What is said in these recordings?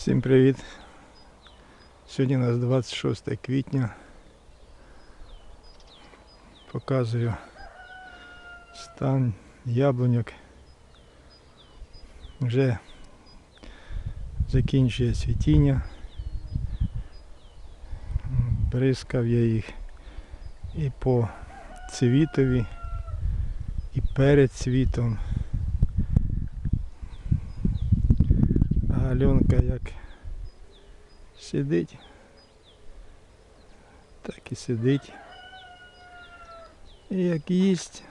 Всім привіт! Сьогодні у нас 26 квітня. Показую стан яблуньок. Вже закінчує цвітіння. Бризкав я їх і по цвітові, і перед цвітом. А Альонка як сидить, так і сидить. І як їсть,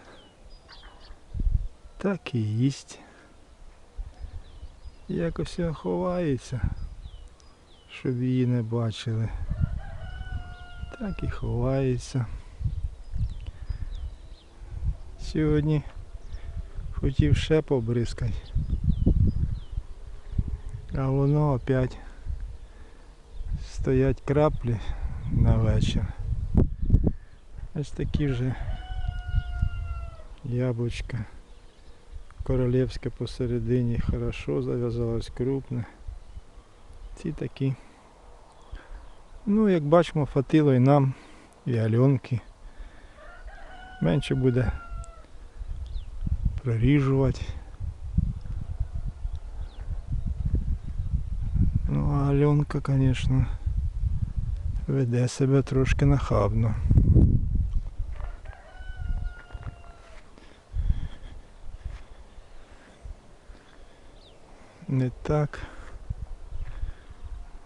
так і їсть. Якось ховається, щоб її не бачили. Так і ховається. Сьогодні хотів ще побризкати. А воно опять стоять краплі на вечір. Ось такі вже яблучка. Королівське посередині хорошо зав'язалось крупне. Ці такі. Ну, як бачимо, фатило і нам, і Альонки. Менше буде проріжувати. А Альонка, звісно, веде себе трошки нахабно. Не так.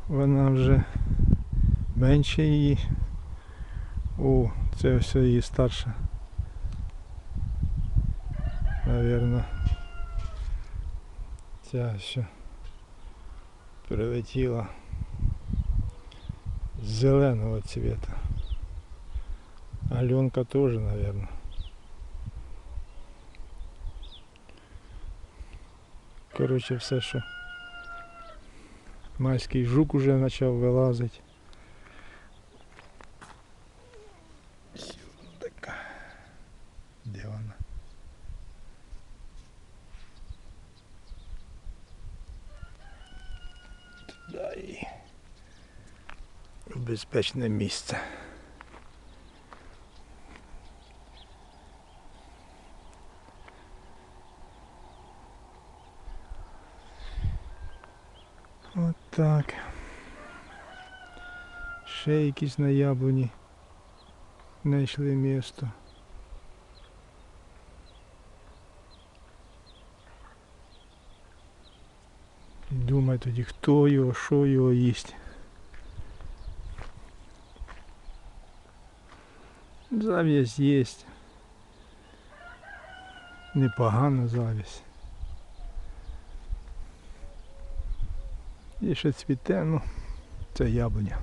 Вона вже менше її. О, це все її старша. Навірно. Ця ще прилетіла з зеленого цвета. Аленка тоже, наверное. Короче, все, що майський жук уже почав вилазити. Така. Де вона? Безпечне місце. От так. Ще якісь на яблуні знайшли місто. Думай тоді, хто його, що його їсть. Завість є. Непогана завість. І ще цвіте, ну, це яблуня.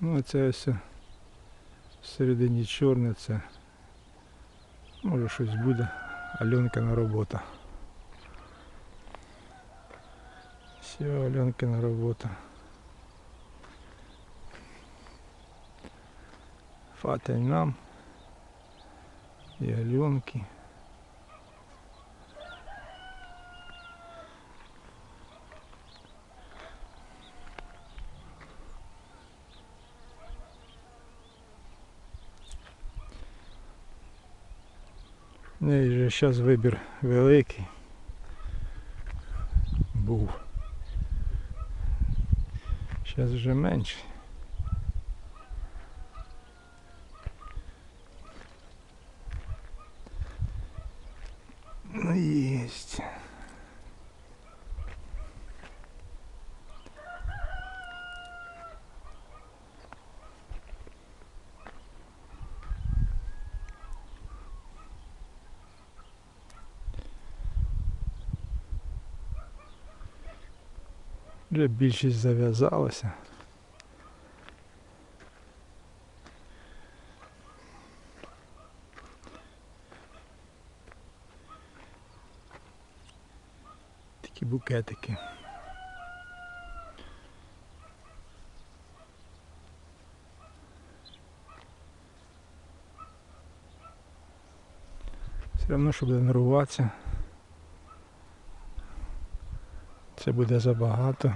Ну, це ось всередині чорне, це може щось буде. Альонкина робота. Все, Альонкина робота. Фатель нам і Альонки. Ну і вже зараз вибір великий був. Зараз вже менше. Ну есть. Вже більшість зав'язалася. Такі букетики. Все одно, що буде Це буде забагато.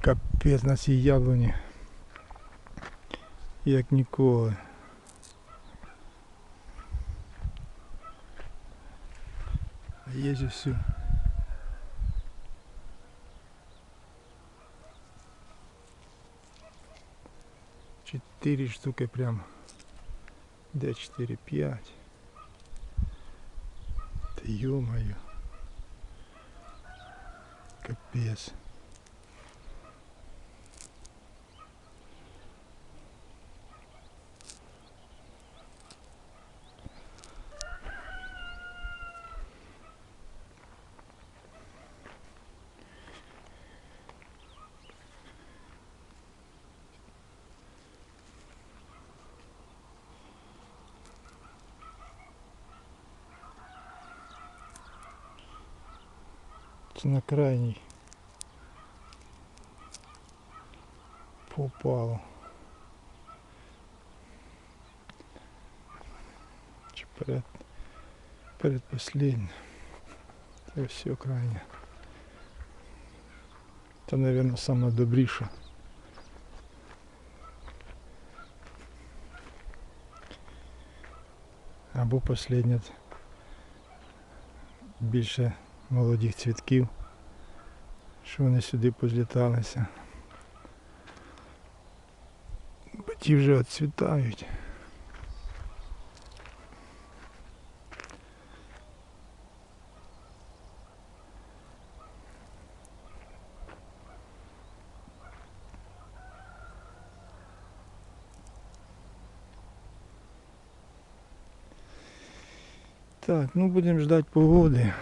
Капець на цій яблуні. Як ніколи. езжу всю. Четыре штуки прям. Да, четыре, пять. Да ё-моё. Капец. на крайній. Попало. Чи перед, перед последнім. Це все крайнє. Це, мабуть, саме добріше. Або последнє більше Молодих цвітків, що вони сюди позліталися. Бо ті вже відцвітають. Так, ну будемо ждати погоди.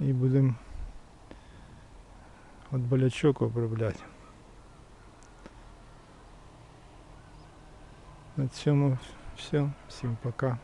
І будемо от болячок обробляти. На цьому все. Всім пока.